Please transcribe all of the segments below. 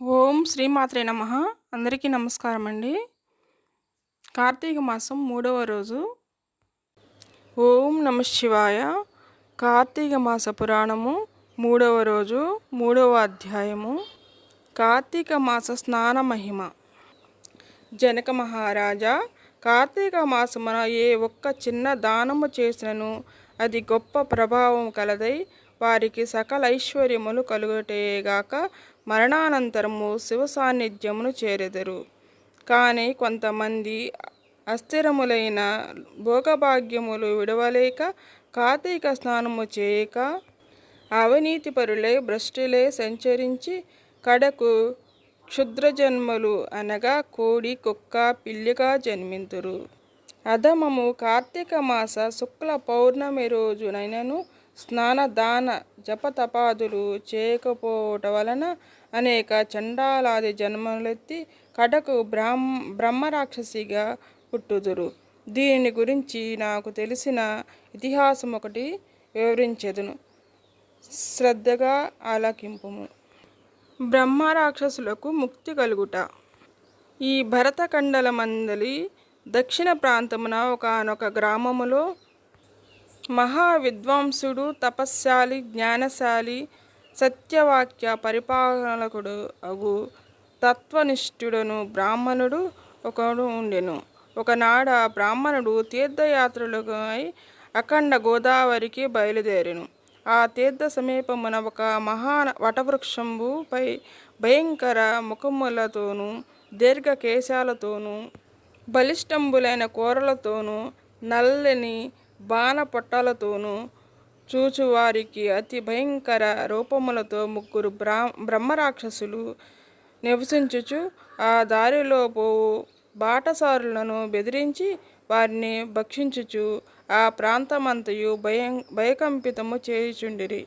ఓం శ్రీమాత్రే నమ. అందరికీ నమస్కారం అండి కార్తీక మాసం మూడవ రోజు. ఓం నమ శివాయ. కార్తీక మాస పురాణము మూడవ రోజు మూడవ అధ్యాయము. కార్తీక మాస స్నాన మహిమ. జనక మహారాజా కార్తీక మాసమున ఏ ఒక్క చిన్న దానము చేసినను అది గొప్ప ప్రభావం కలదై వారికి సకల ఐశ్వర్యములు కలుగుటేగాక మరణానంతరము శివ సాన్నిధ్యమును చేరెదరు. కానీ కొంతమంది అస్థిరములైన భోగభాగ్యములు విడవలేక కార్తీక స్నానము చేయక అవినీతిపరులే భ్రష్టులే సంచరించి కడకు క్షుద్రజన్మలు అనగా కోడి కుక్క పిల్లిగా జన్మింతురు. అధమము కార్తీక మాస శుక్ల పౌర్ణమి రోజునైనను స్నాన దాన జపతపాదులు చేయకపోవటం వలన అనేక చండాలాది జన్మలెత్తి కడకు బ్రాహ్మ బ్రహ్మరాక్షసిగా పుట్టుదురు. దీని గురించి నాకు తెలిసిన ఇతిహాసం ఒకటి వివరించెదను. శ్రద్ధగా ఆలకింపుము. బ్రహ్మరాక్షసులకు ముక్తి కలుగుట. ఈ భరతఖండల మందలి దక్షిణ ప్రాంతమున ఒకనొక గ్రామములో మహా విద్వాంసుడు తపస్శాలి జ్ఞానశాలి సత్యవాక్య పరిపాలకుడు అగు తత్వనిష్ఠుడను బ్రాహ్మణుడు ఒకడు ఉండెను. ఒకనాడ బ్రాహ్మణుడు తీర్థయాత్రలకై అఖండ గోదావరికి బయలుదేరెను. ఆ తీర్థ సమీపమున ఒక మహా వటవృక్షంబుపై భయంకర ముఖములతోనూ దీర్ఘ కేశాలతోనూ బలిష్టంబులైన కూరలతోనూ నల్లని బాణ పొట్టాలతోనూ చూచువారికి అతి భయంకర రూపములతో ముగ్గురు బ్రా బ్రహ్మరాక్షసులు నివసించుచు ఆ దారిలో పోవు బాటసారులను బెదిరించి వారిని భక్షించుచు ఆ ప్రాంతమంతయు భయం భయకంపితము చేయుచుండిరి.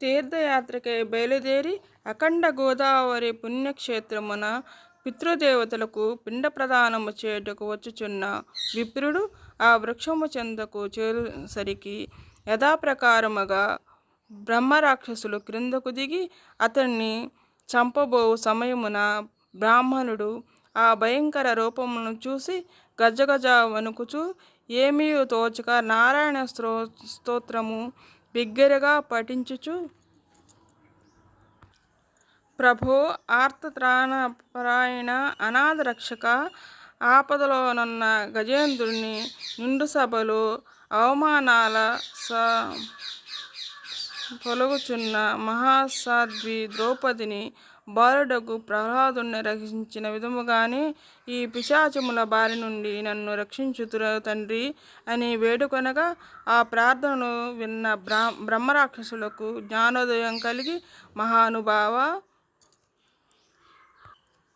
తీర్థయాత్రకై బయలుదేరి అఖండ గోదావరి పుణ్యక్షేత్రమున పితృదేవతలకు పిండ ప్రదానము చేయుటకు వచ్చుచున్న విప్రుడు ఆ వృక్షము చెందకు చేరుసరికి యథాప్రకారముగా బ్రహ్మరాక్షసులు క్రిందకు దిగి అతన్ని చంపబో సమయమున బ్రాహ్మణుడు ఆ భయంకర రూపమును చూసి గజగజ వణుకుచు ఏమీ తోచక నారాయణ స్త్రో స్తోత్రము బిగ్గరగా పఠించుచు. ప్రభో ఆర్తత్రాణపరాయణ అనాథ రక్షక ఆపదలోనున్న గజేంద్రుని నిండు సభలో అవమానాల స పొలుగుచున్న మహాసాధ్వి ద్రౌపదిని బాలుడకు ప్రహ్లాదుని రక్షించిన విధముగానే ఈ పిశాచముల బారి నుండి నన్ను రక్షించుతుర తండ్రి అని వేడుకొనగా ఆ ప్రార్థనను విన్న బ్రా బ్రహ్మరాక్షసులకు జ్ఞానోదయం కలిగి మహానుభావ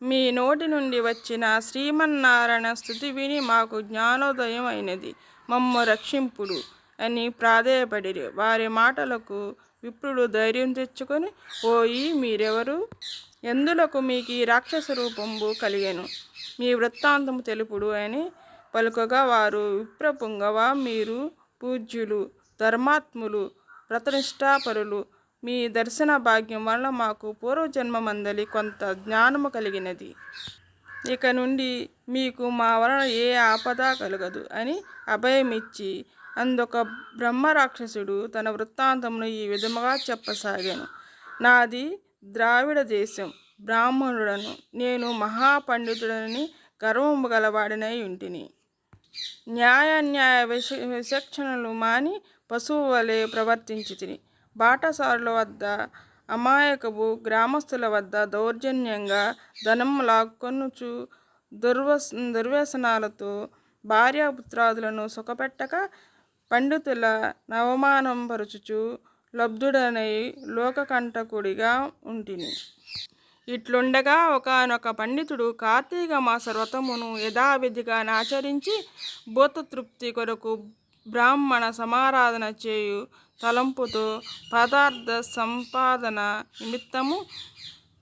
మీ నోటి నుండి వచ్చిన శ్రీమన్నారాయణ స్థుతి విని మాకు జ్ఞానోదయం అయినది మమ్మ రక్షింపుడు అని ప్రాధేయపడిరి. వారి మాటలకు విప్రుడు ధైర్యం తెచ్చుకొని ఓయి మీరెవరు? ఎందులకు మీకు ఈ రాక్షస రూపంబు కలిగాను? మీ వృత్తాంతము తెలుపుడు అని పలుకగా వారు విప్రపుంగవ? మీరు పూజ్యులు ధర్మాత్ములు వ్రతనిష్టాపరులు మీ దర్శన భాగ్యం వల్ల మాకు పూర్వజన్మ మందలి కొంత జ్ఞానము కలిగినది. ఇక నుండి మీకు మా వలన ఏ ఆపద కలగదు అని అభయమిచ్చి అందొక బ్రహ్మరాక్షసుడు తన వృత్తాంతమును ఈ విధముగా చెప్పసాగాను. నాది ద్రావిడ దేశం. బ్రాహ్మణుడను. నేను మహాపండితుడని గర్వము గలవాడినై ఉంటిని. న్యాయాన్యాయ విశ విశక్షణలు మాని పశువు వలె ప్రవర్తించి తిని బాటసారుల వద్ద అమాయకపు గ్రామస్తుల వద్ద దౌర్జన్యంగా ధనం లాక్కొనుచు దుర్వస్ దుర్వ్యసనాలతో భార్యాపుత్రాదులను సుఖపెట్టక పండితుల నవమానం పరుచుచు లబ్ధుడనై లోకకంటకుడిగా ఉంటిని. ఇట్లుండగా ఒకనొక పండితుడు కార్తీక మాస వ్రతమును యథావిధిగా ఆచరించి భూతతృప్తి కొరకు బ్రాహ్మణ సమారాధన చేయు తలంపుతో పదార్థ సంపాదన నిమిత్తము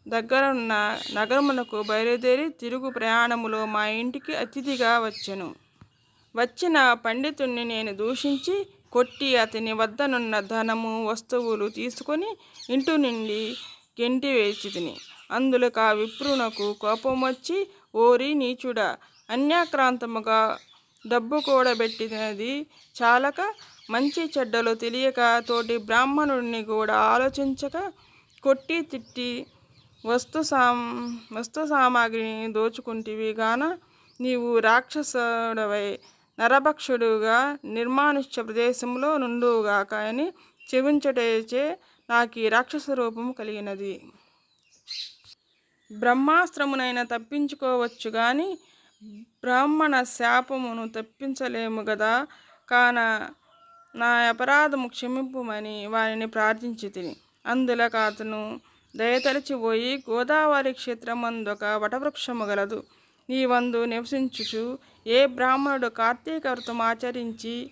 దగ్గరున్న నగరమునకు బయలుదేరి తిరుగు ప్రయాణములో మా ఇంటికి అతిథిగా వచ్చెను. వచ్చిన పండితుణ్ణి నేను దూషించి కొట్టి అతని వద్దనున్న ధనము వస్తువులు తీసుకొని ఇంటి నుండి గెంటి వేసి తిని అందులో ఆ విప్రునకు కోపం వచ్చి ఓరి నీచుడా అన్యాక్రాంతముగా డబ్బు కూడబెట్టినది చాలక మంచి చెడ్డలు తెలియక తోటి బ్రాహ్మణుడిని కూడా ఆలోచించక కొట్టి తిట్టి వస్తు సాం వస్తు సామాగ్రిని దోచుకుంటివి గాన నీవు రాక్షసుడవై నరభక్షుడుగా నిర్మానుష్య ప్రదేశంలో నుండుగాక అని చెవించటేచే నాకు ఈ రాక్షస రూపం కలిగినది. బ్రహ్మాస్త్రమునైనా తప్పించుకోవచ్చు కానీ బ్రాహ్మణ శాపమును తప్పించలేము కదా కాన నా అపరాధము క్షమింపుమని వారిని ప్రార్థించి తిని అందులో అతను దయతలిచిపోయి గోదావరి క్షేత్రమందొక వటవృక్షము గలదు. నీ వందు నివసించుచు ఏ బ్రాహ్మణుడు కార్తీక వ్రతం ఆచరించి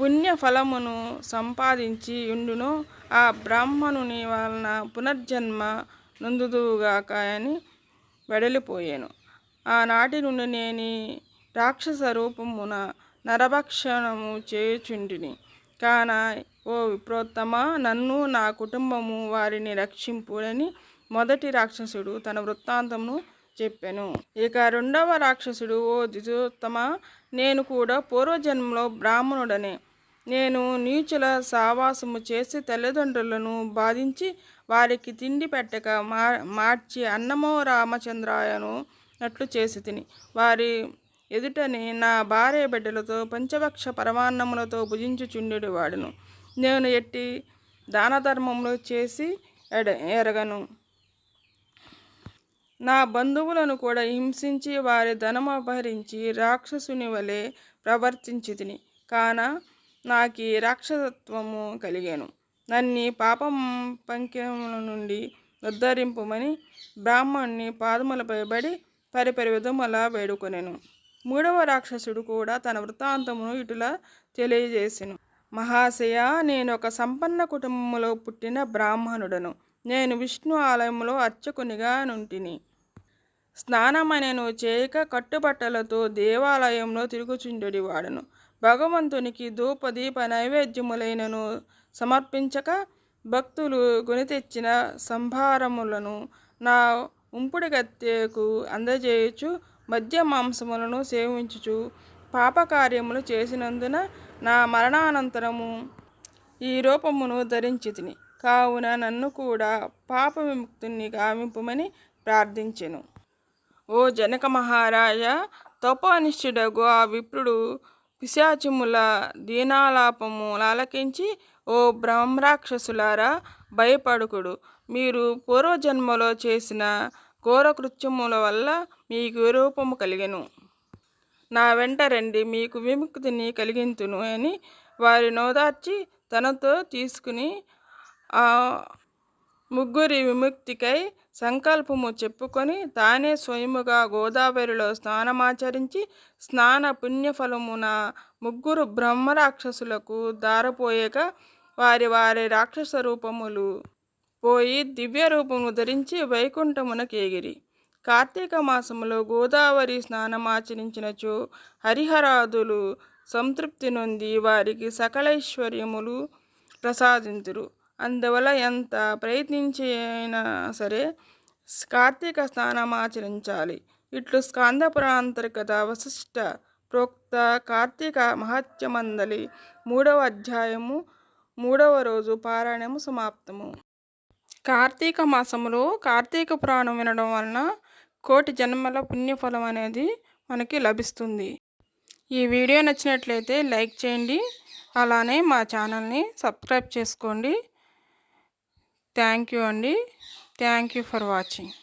పుణ్యఫలమును సంపాదించి ఉండునో ఆ బ్రాహ్మణుని వలన పునర్జన్మ నొందుదువుగాక అని వెడలిపోయాను. ఆనాటి నుండి నేను రాక్షస రూపమున నరభక్షణము చేయుచుంటిని. కాన ఓ విప్రోత్తమ నన్ను నా కుటుంబము వారిని రక్షింపుడని మొదటి రాక్షసుడు తన వృత్తాంతమును చెప్పాను. ఇక రెండవ రాక్షసుడు ఓ ద్విజోత్తమ నేను కూడా పూర్వజన్మలో బ్రాహ్మణుడనే. నేను నీచుల సావాసము చేసి తల్లిదండ్రులను బాధించి వారికి తిండి పెట్టక మా మార్చి అన్నమో రామచంద్రాయను నట్లు చేసి తిని వారి ఎదుటని నా భార్య బిడ్డలతో పంచభక్ష పరమాన్నములతో భుజించుచుండెడు వాడును. నేను ఎట్టి దాన ధర్మములు చేసి ఎడ ఎరగను. నా బంధువులను కూడా హింసించి వారి ధనము అపహరించి రాక్షసుని వలె ప్రవర్తించి తిని కాన నాకు రాక్షసత్వము కలిగాను. నన్ని పాపం పంక్యముల నుండి ఉద్ధరింపుమని బ్రాహ్మణ్ణి పాదములపై బడి పరిపరి అలా వేడుకొనెను. మూడవ రాక్షసుడు కూడా తన వృత్తాంతమును ఇటులా తెలియజేసెను. మహాశయ నేను ఒక సంపన్న కుటుంబంలో పుట్టిన బ్రాహ్మణుడను. నేను విష్ణు ఆలయంలో అర్చకునిగా నుంటిని. స్నానమనెను చేయక కట్టుబట్టలతో దేవాలయంలో తిరుగుచుండెడి వాడను భగవంతునికి ధూపదీప నైవేద్యములైనను సమర్పించక భక్తులు గుని తెచ్చిన సంభారములను నా ఉంపుడు గత్తెకు అందజేయుచు మద్య మాంసములను సేవించుచు పాపకార్యములు చేసినందున నా మరణానంతరము ఈ రూపమును ధరించి తిని. కావున నన్ను కూడా పాప విముక్తుని గావింపుమని ప్రార్థించెను. ఓ జనక మహారాజ తపోనిష్ఠుడగు ఆ విప్రుడు పిశాచిముల దీనాలాపము లాలకించి ఓ బ్రహ్మరాక్షసులారా భయపడుకుడు. మీరు పూర్వజన్మలో చేసిన ఘోరకృత్యముల వల్ల మీకు రూపము కలిగెను. నా వెంట రండి మీకు విముక్తిని కలిగింతును అని వారి నోదార్చి తనతో తీసుకుని ఆ ముగ్గురి విముక్తికై సంకల్పము చెప్పుకొని తానే స్వయముగా గోదావరిలో స్నానమాచరించి స్నాన పుణ్యఫలమున ముగ్గురు బ్రహ్మరాక్షసులకు దారపోయేక వారి వారి రాక్షస రూపములు పోయి దివ్య రూపము ధరించి వైకుంఠమునకేగిరి కార్తీక మాసములో గోదావరి స్నానమాచరించినచో హరిహరాదులు సంతృప్తి నొంది వారికి సకలైశ్వర్యములు ప్రసాదింతురు. అందువల్ల ఎంత ప్రయత్నించైనా సరే కార్తీక స్నానం ఆచరించాలి. ఇట్లు స్కాందపురాంతర్గత వశిష్ట ప్రోక్త కార్తీక మహత్యమందలి మూడవ అధ్యాయము మూడవ రోజు పారాయణము సమాప్తము. కార్తీక మాసంలో కార్తీక పురాణం వినడం వలన కోటి జన్మల పుణ్యఫలం అనేది మనకి లభిస్తుంది. ఈ వీడియో నచ్చినట్లయితే లైక్ చేయండి. అలానే మా ఛానల్ని సబ్స్క్రైబ్ చేసుకోండి. థ్యాంక్ యూ అండి. Thank you for watching.